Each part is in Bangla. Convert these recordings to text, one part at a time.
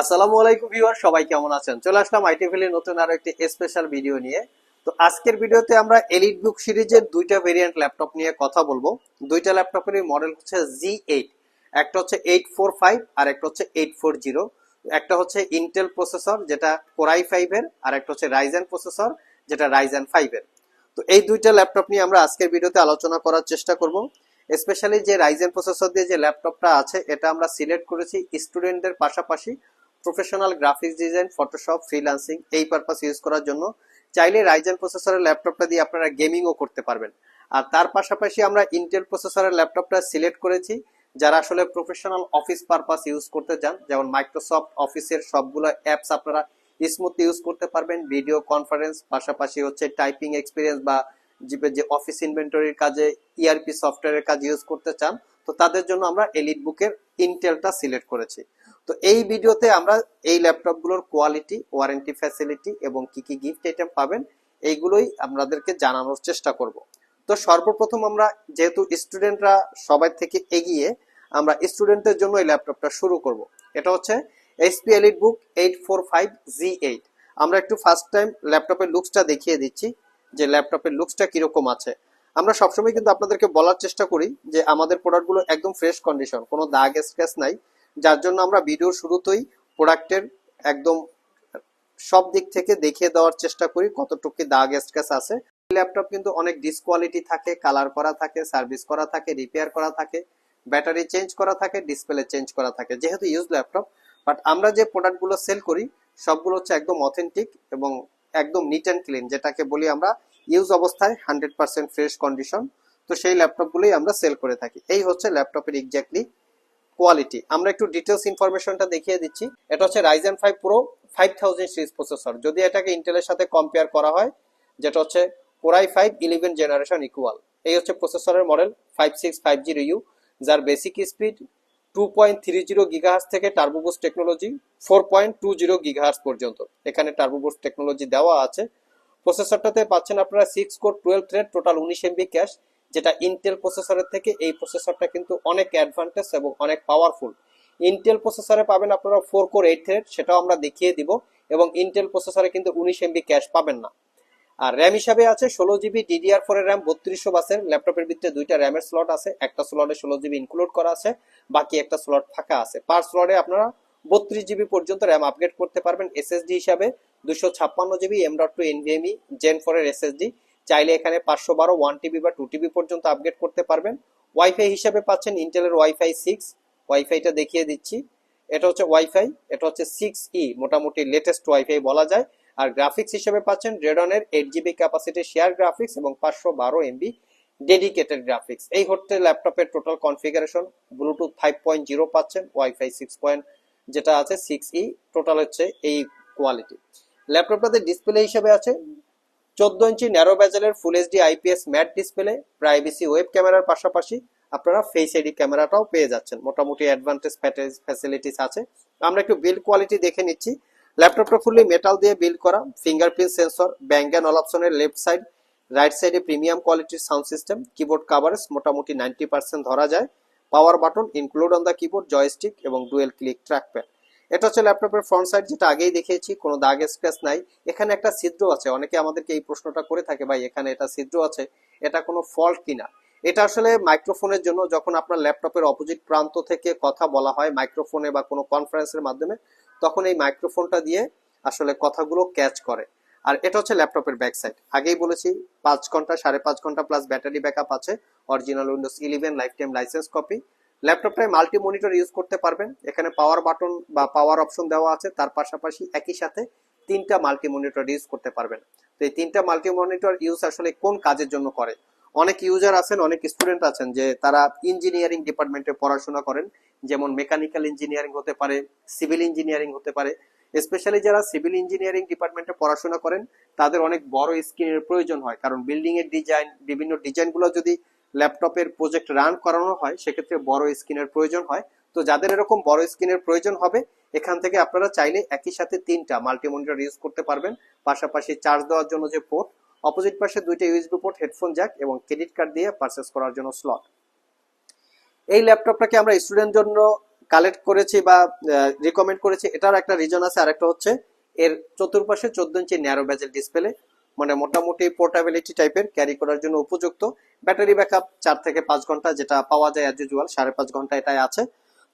আসসালামু আলাইকুম ভিউয়ার, সবাই কেমন আছেন? চলে আসলাম আইটি ভ্যালির নতুন আরও একটি স্পেশাল ভিডিও নিয়ে। তো আজকের ভিডিওতে আমরা এলিট বুক সিরিজের দুইটা ভেরিয়েন্ট ল্যাপটপ নিয়ে কথা বলব। দুইটা ল্যাপটপের মডেল হচ্ছে জি এইট একটা হচ্ছে এইট ফোর ফাইভ আর একটা হচ্ছে এইট ফোর জিরো একটা হচ্ছে ইন্টেল প্রসেসর যেটা কোরাই ফাইভ এর, আর একটা হচ্ছে রাইজেন প্রসেসর যেটা রাইজেন ফাইভ এর। তো এই দুইটা ল্যাপটপ নিয়ে আমরা আজকের ভিডিওতে আলোচনা করার চেষ্টা করব। স্পেশালি যে রাইজেন প্রসেসর দিয়ে যে ল্যাপটপটা আছে, এটা আমরা সিলেক্ট করেছি স্টুডেন্টদের পাশাপাশি। Professional graphics design Photoshop freelancing এই পারপাস ইউজ করার জন্য চাইলে রাইজেন প্রসেসরের ল্যাপটপটা দিয়ে আপনারা গেমিংও করতে পারবেন। আর তার পাশাপাশি আমরা ইন্টেল প্রসেসরের ল্যাপটপটা সিলেক্ট করেছি, যারা আসলে প্রফেশনাল অফিস পারপাস ইউজ করতে চান। যেমন মাইক্রোসফট অফিসের সবগুলো অ্যাপস আপনারা স্মুথ ইউজ করতে পারবেন ভিডিও কনফারেন্স পাশাপাশি হচ্ছে টাইপিং এক্সপিরিয়েন্স বা যে অফিস ইনভেন্টরির কাজে E ইআরপি সফটওয়্যারের কাজ ইউজ করতে চান, তো তাদের জন্য আমরা এলিট বুকের ইন্টেলটা সিলেক্ট করেছি। তো এই ভিডিওতে আমরা এই ল্যাপটপগুলোর কোয়ালিটি ওয়ারেন্টি ফ্যাসিলিটি এবং কি কি গিফট আইটেম পাবেন, এইগুলোই আপনাদেরকে জানানোর চেষ্টা করব। তো সর্বপ্রথম আমরা যেহেতু স্টুডেন্টরা সবাই থেকে এগিয়ে, আমরা স্টুডেন্টদের জন্য এই ল্যাপটপটা শুরু করব। এটা হচ্ছে HP Elite Book eight four five G eight আমরা একটু ফার্স্ট টাইম ল্যাপটপের লুকসটা দেখিয়ে দিচ্ছি, যে ল্যাপটপের লুকসটা কীরকম আছে। আমরা সবসময় কিন্তু আপনাদেরকে বলার চেষ্টা করি যে আমাদের প্রোডাক্টগুলো একদম ফ্রেশ কন্ডিশন কোনো দাগ স্ক্র্যাচ নাই। যার জন্য আমরা ভিডিওর শুরুতেই প্রোডাক্টের একদম সব দিক থেকে দেখিয়ে দেওয়ার চেষ্টা করি কতটুকু দাগ স্ক্র্যাচ আছে। ল্যাপটপ কিন্তু অনেক ডিসকোয়ালিটি থাকে, কালার করা থাকে, সার্ভিস করা থাকে, রিপেয়ার করা থাকে, ব্যাটারি চেঞ্জ করা থাকে, ডিসপ্লে চেঞ্জ করা থাকে, যেহেতু ইউজ ল্যাপটপ। বাট আমরা যে প্রোডাক্টগুলো সেল করি, সবগুলো হচ্ছে একদম অথেন্টিক এবং একদম নিট অ্যান্ড ক্লিন যেটাকে বলি আমরা ইউজ অবস্থায় হান্ড্রেড পার্সেন্ট ফ্রেশ কন্ডিশন তো সেই ল্যাপটপগুলোই আমরা সেল করে থাকি। এই হচ্ছে ল্যাপটপের এক্স্যাক্টলি কোয়ালিটি আমরা একটু ডিটেলস ইনফরমেশনটা দেখিয়ে দিচ্ছি। এটা হচ্ছে Ryzen five pro five thousand series processor যদি এটাকে ইন্টেলের সাথে কম্পেয়ার করা হয়, যেটা হচ্ছে core i five eleven generation equal এই হচ্ছে প্রসেসরের model five six five zero U যার basic speed two point three zero gigahertz থেকে turbo boost technology four point two zero gigahertz পর্যন্ত। এখানে টার্বোবুস টেকনোলজি দেওয়া আছে। প্রসেসরটাতে পাচ্ছেন আপনারা six core twelve thread total উনিশ এমবি ক্যাশ যেটা ইন্টেল প্রসেসরের থেকে এই প্রসেসরটা কিন্তু অনেক অ্যাডভান্টেজ এবং অনেক পাওয়ারফুল ইন্টেল প্রসেসরে পাবেন আপনারা ফোর কোর এইট থ্রেড সেটাও আমরা দেখিয়ে দিব এবং ইন্টেল প্রসেসরে কিন্তু উনিশ এমবি ক্যাশ পাবেন না। আর র্যাম হিসাবে আছে ষোলো জিবি ডিডিআর ফোর র্যাম বত্রিশশো বাসের ল্যাপটপের ভিতরে দুইটা র্যামের স্লট আছে, একটা স্লটে ষোলো জিবি ইনক্লুড করা আছে, বাকি একটা স্লট ফাঁকা আছে। পার স্লটে আপনারা বত্রিশ জিবি পর্যন্ত র্যাম আপগ্রেড করতে পারবেন এসএসডি হিসাবে দুশো ছাপ্পান্ন GB M dot two NVMe gen four এর এসএসডি চাইলে এখানে পাঁচশো বারো ওয়ান টিবি বা টু টিবি পর্যন্ত আপগ্রেড করতে পারবেন। ওয়াইফাই হিসাবে পাচ্ছেন ইন্টেলের ওয়াইফাই সিক্স ওয়াইফাইটা দেখিয়ে দিচ্ছি। এটা হচ্ছে ওয়াইফাই এটা হচ্ছে সিক্স ই মোটামুটি লেটেস্ট ওয়াইফাই বলা যায়। আর গ্রাফিক্স হিসেবে পাচ্ছেন রেডনের eight GB capacity share graphics এবং পাঁচশো বারো এমবি ডেডিকেটেড গ্রাফিক্স এই হচ্ছে ল্যাপটপের total configuration Bluetooth five point zero পাচ্ছেন ওয়াইফাই সিক্স পয়েন্ট যেটা আছে সিক্স ই টোটাল হচ্ছে এই কোয়ালিটি ল্যাপটপটাতে ডিসপ্লে হিসেবে আছে। চোদ্দ ইঞ্চি narrow ব্যাজেলের full HD IPS matte display privacy web ক্যামেরার পাশাপাশি আপনারা ফেস আইডি ক্যামেরাটাও পেয়ে যাচ্ছেন। মোটামুটি অ্যাডভান্টেজ ফ্যাসিলিটিস আছে। আমরা একটু বিল্ড কোয়ালিটি দেখে নিচ্ছি। ল্যাপটপটা ফুললি মেটাল দিয়ে বিল্ড করা ফিঙ্গারপ্রিন্ট সেন্সর ব্যাঙ্ক অ্যান্ড অপশনের লেফট সাইড রাইট সাইডে প্রিমিয়াম কোয়ালিটির সাউন্ড সিস্টেম কিবোর্ড কাভারেজ মোটামুটি নাইনটি পার্সেন্ট ধরা যায়। Power button include on the keyboard joystick এবং ডুয়েল ক্লিক ট্র্যাকপ্যাড এটা হচ্ছে ল্যাপটপের ফ্রন্ট সাইড যেটা আগেই দেখিয়েছি, কোনো দাগ স্ক্র্যাচ নাই। এখানে একটা ছিদ্র আছে, অনেকে আমাদেরকে এই প্রশ্নটা করে থাকে, ভাই, এখানে এটা ছিদ্র আছে, এটা কোনো ফল্ট কিনা? এটা আসলে মাইক্রোফোনের জন্য যখন আপনার ল্যাপটপের অপোজিট প্রান্ত থেকে কথা বলা হয় মাইক্রোফোনে বা কোনো কনফারেন্সের মাধ্যমে, তখন এই মাইক্রোফোনটা দিয়ে আসলে কথাগুলো ক্যাচ করে। আর এটা হচ্ছে ল্যাপটপের ব্যাক সাইড আগেই বলেছি, পাঁচ ঘণ্টা, সাড়ে পাঁচ ঘণ্টা প্লাস ব্যাটারি ব্যাকআপ আছে original Windows eleven lifetime license copy ল্যাপটপটায় multi monitor use করতে পারবেন। এখানে পাওয়ার বাটন বা পাওয়ার অপশন দেওয়া আছে। তার পাশাপাশি একই সাথে তিনটা মাল্টি মনিটর ইউজ করতে পারবেন। তো এই তিনটা মাল্টি মনিটর ইউজ আসলে কোন কাজের জন্য করে? অনেক ইউজার আছেন, অনেক স্টুডেন্ট আছেন যে তারা ইঞ্জিনিয়ারিং ডিপার্টমেন্টে পড়াশোনা করেন। যেমন মেকানিক্যাল ইঞ্জিনিয়ারিং হতে পারে সিভিল ইঞ্জিনিয়ারিং হতে পারে। স্পেশালি যারা সিভিল ইঞ্জিনিয়ারিং ডিপার্টমেন্টে পড়াশোনা করেন, তাদের অনেক বড় স্ক্রিনের প্রয়োজন হয়। কারণ বিল্ডিং এর ডিজাইন বিভিন্ন ডিজাইনগুলো যদি ল্যাপটপের প্রজেক্ট রান করানো হয়, সেক্ষেত্রে বড় স্ক্রিনের প্রয়োজন হয়। তো যাদের এরকম বড় স্ক্রিনের প্রয়োজন হবে, এখান থেকে আপনারা চাইলে একই সাথে তিনটা মাল্টি মনিটর ইউজ করতে পারবেন। পাশাপাশি চার্জ দেওয়ার জন্য যে পোর্ট অপোজিট পাশে দুইটা ইউএসবি পোর্ট হেডফোন জ্যাক এবং ক্রেডিট কার্ড দিয়ে পারচেস করার জন্য স্লট এই ল্যাপটপটাকে আমরা স্টুডেন্ট জন্য কালেক্ট করেছি বা রিকমেন্ড করেছি। এটার একটা রিজন আছে, আরেকটা হচ্ছে, এর চতুর্পাশে চোদ্দ ইঞ্চি ন্যারো ব্যাজেল ডিসপ্লে মানে মোটামুটি পোর্টাবিলিটি টাইপের ক্যারি করার জন্য উপযুক্ত। ব্যাটারি ব্যাকআপ চার থেকে পাঁচ ঘণ্টা যেটা পাওয়া যায় অ্যাজ ইউজুয়াল সাড়ে পাঁচ ঘণ্টা এটাই আছে।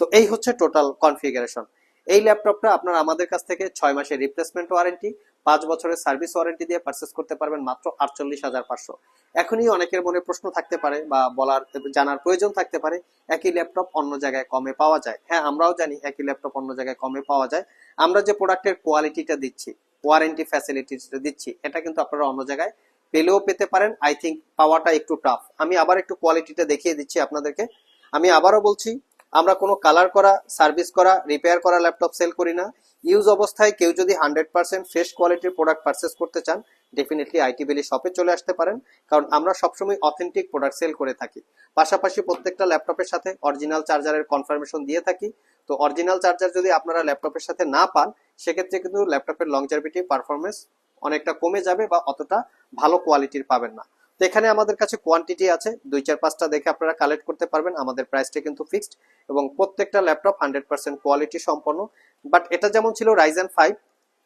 তো এই হচ্ছে টোটাল কনফিগারেশন এই ল্যাপটপটা আপনার আমাদের কাছ থেকে ছয় মাসের রিপ্লেসমেন্ট ওয়ারেন্টি পাঁচ বছরের সার্ভিস ওয়ারেন্টি দিয়ে পারচেস করতে পারবেন মাত্র আটচল্লিশ হাজার পাঁচশো। এখনই অনেকের মনে প্রশ্ন থাকতে পারে বা বলার, জানার প্রয়োজন থাকতে পারে, একই ল্যাপটপ অন্য জায়গায় কমে পাওয়া যায়? হ্যাঁ আমরাও জানি একই ল্যাপটপ অন্য জায়গায় কমে পাওয়া যায়। আমরা যে প্রোডাক্টের কোয়ালিটিটা দিচ্ছি ওয়ারেন্টি ফ্যাসিলিটিসটা দিচ্ছি। এটা কিন্তু আপনারা অন্য জায়গায় পেলেও পেতে পারেন। আই থিঙ্ক পাওয়াটা একটু টাফ আমি আবার একটু কোয়ালিটিটা দেখিয়ে দিচ্ছি আপনাদেরকে। আমি আবারও বলছি, আমরা কোনো কালার করা সার্ভিস করা রিপেয়ার করা ল্যাপটপ সেল করি না। ইউজ অবস্থায় কেউ যদি হান্ড্রেড পার্সেন্ট ফ্রেশ কোয়ালিটির প্রোডাক্ট পারচেস করতে চান ডেফিনেটলি আইটি বেলি শপে চলে আসতে পারেন। কারণ আমরা সবসময় অথেন্টিক প্রোডাক্ট সেল করে থাকি। পাশাপাশি প্রত্যেকটা ল্যাপটপের সাথে অরিজিনাল চার্জারের কনফার্মেশন দিয়ে থাকি। তো অরিজিনাল চার্জার যদি আপনারা ল্যাপটপের সাথে না পান, সেক্ষেত্রে কিন্তু ল্যাপটপের লং লংজারভিটি পারফরমেন্স অনেকটা কমে যাবে বা অতটা ভালো কোয়ালিটির পাবেন না। তো এখানে আমাদের কাছে কোয়ান্টিটি আছে, দুই চার পাঁচটা দেখে আপনারা কালেক্ট করতে পারবেন। আমাদের প্রাইসটা কিন্তু ফিক্সড এবং প্রত্যেকটা ল্যাপটপ হান্ড্রেড পার্সেন্ট কোয়ালিটি সম্পন্ন। বাট এটা যেমন ছিল Ryzen five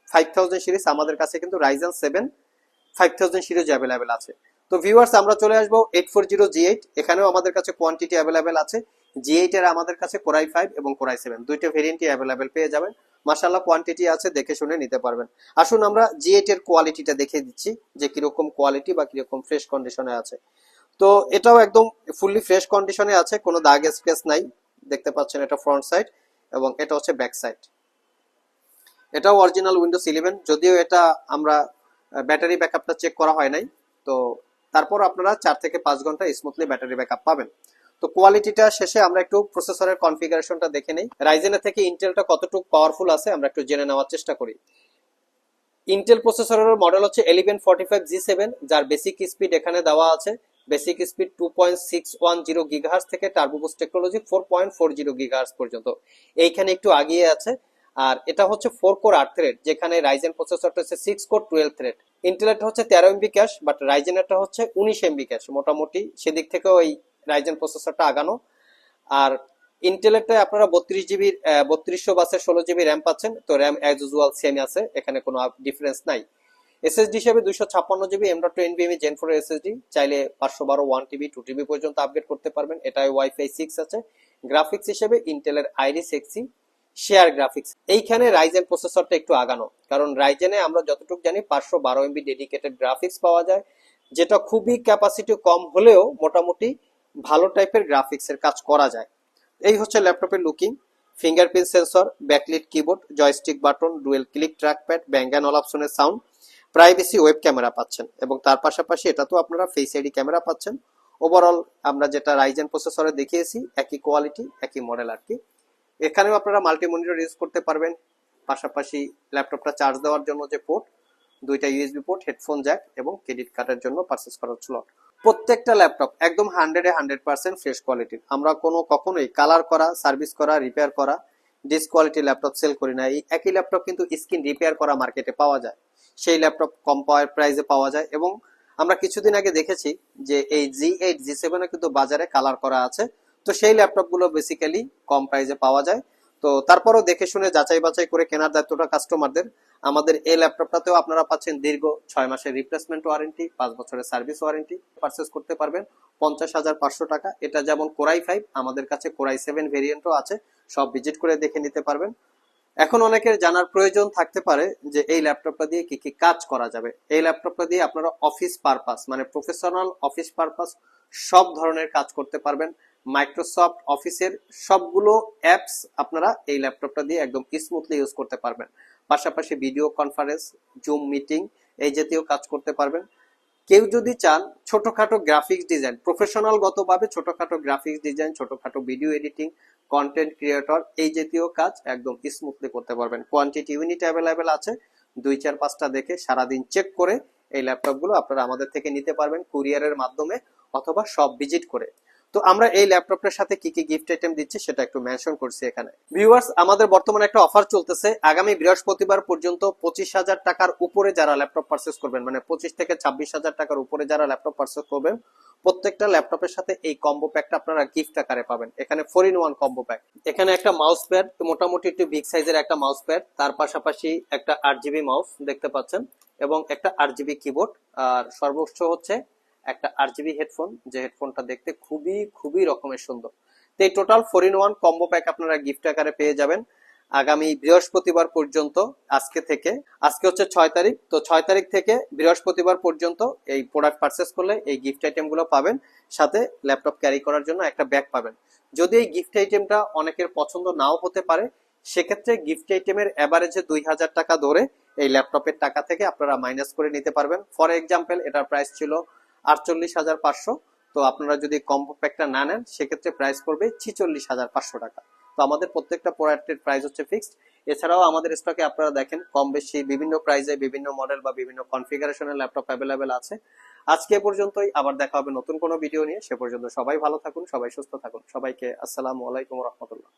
five thousand series আমাদের কাছে কিন্তু Ryzen seven five thousand series available আছে। তো ভিউয়ার্স আমরা চলে আসব eight four zero G eight এখানেও আমাদের কাছে কোয়ান্টিটি অ্যাভেলেবেল আছে। জি এইট এর আমাদের কাছে কোরাই ফাইভ এবং কোরাই সেভেন দুইটা ভেরিয়েন্টই অ্যাভেলেবেল পেয়ে যাবেন। মাসাল্লাহ কোয়ান্টিটি আছে, দেখে শুনে নিতে পারবেন। আসুন আমরা জি এইট এর কোয়ালিটিটা দেখে দিচ্ছি, যে কীরকম কোয়ালিটি বা কীরকম ফ্রেশ কন্ডিশনে আছে। তো এটাও একদম ফুললি ফ্রেশ কন্ডিশনে আছে, কোনো দাগ স্পেস নাই। দেখতে পাচ্ছেন এটা ফ্রন্ট সাইড এবং এটা হচ্ছে ব্যাক সাইড এটাও অরিজিনাল উইন্ডোজ ইলেভেন যদিও এটা আমরা ব্যাটারি ব্যাকআপটা চেক করা হয় নাই। তো তারপর আপনারা চার থেকে পাঁচ ঘণ্টা স্মুথলি ব্যাটারি ব্যাকআপ পাবেন। তো কোয়ালিটিটা শেষে আমরা একটু প্রসেসরের কনফিগারেশনটা দেখে নেই। রাইজেনের থেকে ইন্টেলটা কতটুকু পাওয়ারফুল আছে আমরা একটু জেনে নেওয়ার চেষ্টা করি। ইন্টেল প্রসেসরের মডেল হচ্ছে eleven forty five G seven যার বেসিক স্পিড এখানে দেওয়া আছে। Basic speed two point six one zero gigahertz থেকে turbo boost technology four point four zero gigahertz পর্যন্ত। এইখানে একটু আগিয়ে আছে। আর এটা হচ্ছে ফোর কোর আট থ্রেড যেখানে রাইজেন প্রসেসরটা হচ্ছে সিক্স কোর টুয়েলভ থ্রেড ইন্টেলেরটা হচ্ছে তেরো এমবি ক্যাশ বাট রাইজেনেরটা হচ্ছে উনিশ এমবি ক্যাশ মোটামুটি। সেদিক থেকে ওই রাইজেন প্রসেসরটা আগানো। আর ইন্টেলেরটা আপনারা বত্রিশ জিবির বত্রিশশো বাসের ষোলো জিবি র্যাম পাচ্ছেন। তো র্যাম অ্যাজ ইউজুয়াল সেম আছে, এখানে কোনো ডিফারেন্স নাই। এসএসডি হিসেবে দুইশো ছাপ্পান্ন জিবি এম ডট টু এনবিএমি জেন ফোর এসএসডি চাইলে পাঁচশো বারো ওয়ান টিবি টু টিবি পর্যন্ত আপগ্রেড করতে পারবেন। এটাই ওয়াইফাই সিক্স আছে। গ্রাফিক্স হিসেবে ইন্টেলের আইরিস এক্সি শেয়ার গ্রাফিক্স এইখানে রাইজেন প্রসেসরটা একটু আগানো। কারণ রাইজেনে আমরা যতটুকু জানি, পাঁচশো বারো এমবি ডেডিকেটেড গ্রাফিক্স পাওয়া যায়। যেটা খুবই ক্যাপাসিটি কম হলেও মোটামুটি ভালো টাইপের গ্রাফিক্স এর কাজ করা যায়। এই হচ্ছে ল্যাপটপের looking fingerprint sensor backlit keyboard joystick button dual click trackpad Bang and all অপশনের সাউন্ড প্রাইভেসি ওয়েব ক্যামেরা পাচ্ছেন এবং তার পাশাপাশি এটা তো আপনারা ফেস আইডি ক্যামেরা পাচ্ছেন। ওভারঅল আমরা যেটা রাইজেন প্রসেসরে দেখিয়েছি, একই কোয়ালিটি একই মডেল আর কি। এখানেও আপনারা মাল্টি মনিটর ইউজ করতে পারবেন। পাশাপাশি ল্যাপটপটা চার্জ দেওয়ার জন্য যে পোর্ট দুইটা ইউএসবি পোর্ট হেডফোন জ্যাক এবং ক্রেডিট কার্ডের জন্য পারচেস করার স্লট প্রত্যেকটা ল্যাপটপ একদম হান্ড্রেডে হান্ড্রেড পার্সেন্ট ফ্রেশ কোয়ালিটির। আমরা কোনো কখনোই কালার করা, সার্ভিস করা, রিপেয়ার করা ডিস কোয়ালিটি ল্যাপটপ সেল করি না। এই একই ল্যাপটপ কিন্তু স্ক্রিন রিপেয়ার করা মার্কেটে পাওয়া যায়। সেই ল্যাপটপ কম পাওয়ার প্রাইসে পাওয়া যায় এবং আমরা কিছুদিন আগে দেখেছি যে এই জি এইট জি সেভেনও কিন্তু বাজারে কালার করা আছে। তো সেই ল্যাপটপগুলো বেসিক্যালি কম প্রাইসে পাওয়া যায়। তো তারপরও দেখে শুনে যাচাই বাছাই করে কেনার দায়িত্বটা কাস্টমারদের আমাদের এই ল্যাপটপটাতেও আপনারা পাচ্ছেন দীর্ঘ ছয় মাসের রিপ্লেসমেন্ট ওয়ারেন্টি পাঁচ বছরের সার্ভিস ওয়ারেন্টি পারচেস করতে পারবেন। পঞ্চাশ হাজার পাঁচশো টাকা। এটা যেমন কোরাই ফাইভ আমাদের কাছে কোরাই সেভেন ভেরিয়েন্টও আছে। সব ভিজিট করে দেখে নিতে পারবেন। এখন অনেকের জানার প্রয়োজন থাকতে পারে যে এই ল্যাপটপটা দিয়ে কি কি কাজ করা যাবে। এই ল্যাপটপটা দিয়ে আপনারা অফিস পারপাস মানে প্রফেশনাল অফিস পারপাস সব ধরনের কাজ করতে পারবেন। মাইক্রোসফট অফিসের সবগুলো অ্যাপস আপনারা এই ল্যাপটপটা দিয়ে একদম স্মুথলি ইউজ করতে পারবেন। পাশাপাশি ভিডিও কনফারেন্স জুম মিটিং এই জাতীয় কাজ করতে পারবেন। কেউ যদি চান ছোটখাটো গ্রাফিক্স ডিজাইন প্রফেশনাল গতভাবে ছোটখাটো গ্রাফিক্স ডিজাইন ছোটখাটো ভিডিও এডিটিং কন্টেন্ট ক্রিয়েটর এই জাতীয় কাজ একদম স্মুথলি করতে পারবেন। কোয়ান্টিটি ইউনিট অ্যাভেলেবেল আছে। দুই, চার, পাঁচটা দেখে সারাদিন চেক করে এই ল্যাপটপগুলো আপনারা আমাদের থেকে নিতে পারবেন কুরিয়ারের মাধ্যমে অথবা সব ভিজিট করে। তো আমরা এই ল্যাপটপের সাথে কি কি গিফট আইটেম দিচ্ছি সেটা একটু মেনশন করছি এখানে। ভিউয়ার্স আমাদের বর্তমানে একটা অফার চলতেছে। আগামী বৃহস্পতিবার পর্যন্ত পঁচিশ হাজার টাকার উপরে যারা ল্যাপটপ পারচেস করবেন মানে পঁচিশ থেকে ছাব্বিশ হাজার টাকার উপরে যারা ল্যাপটপ পারচেস করবেন, প্রত্যেকটা ল্যাপটপের সাথে এই কম্বো প্যাকটা আপনারা গিফট আকারে পাবেন। এখানে four in one combo pack এখানে একটা মাউস প্যাড মোটামুটি একটু বিগ সাইজের একটা মাউস প্যাড তার পাশাপাশি একটা আট জিবি মাউস দেখতে পাচ্ছেন, এবং একটা আট জিবি কিবোর্ড আর সর্বোচ্চ হচ্ছে একটা আট জিবি হেডফোন যে হেডফোনটা দেখতে খুবই খুবই রকমের সুন্দর। তো এই total four in one combo pack আপনারা গিফট আকারে পেয়ে যাবেন আগামী বৃহস্পতিবার পর্যন্ত, আজকে থেকে। আজকে হচ্ছে ছয় তারিখ, তো ছয় তারিখ থেকে বৃহস্পতিবার পর্যন্ত এই প্রোডাক্ট পারচেস করলে এই গিফট আইটেমগুলো পাবেন। সাথে ল্যাপটপ ক্যারি করার জন্য একটা ব্যাগ পাবেন। যদি এই গিফট আইটেমটা অনেকের পছন্দ নাও হতে পারে, সেক্ষেত্রে গিফট আইটেমের অ্যাভারেজে দুই হাজার টাকা ধরে এই ল্যাপটপের টাকা থেকে আপনারা মাইনাস করে নিতে পারবেন। ফর এক্সাম্পল এটার প্রাইস ছিল আটচল্লিশ হাজার পাঁচশো। তো আপনারা যদি কম্বো প্যাকটা না নেন, সেক্ষেত্রে প্রাইস পড়বে ছিচল্লিশ হাজার পাঁচশো টাকা। তো আমাদের প্রত্যেকটা প্রোডাক্টের প্রাইস হচ্ছে ফিক্সড এছাড়াও আমাদের স্টকে আপনারা দেখেন, কম বেশি বিভিন্ন প্রাইসে বিভিন্ন মডেল বা বিভিন্ন কনফিগারেশনের ল্যাপটপ অ্যাভেলেবেল আছে। আজকে পর্যন্তই, আবার দেখা হবে নতুন কোনো ভিডিও নিয়ে। সে পর্যন্ত সবাই ভালো থাকুন, সবাই সুস্থ থাকুন। সবাইকে আসসালামু আলাইকুম রহমতুল্লাহ।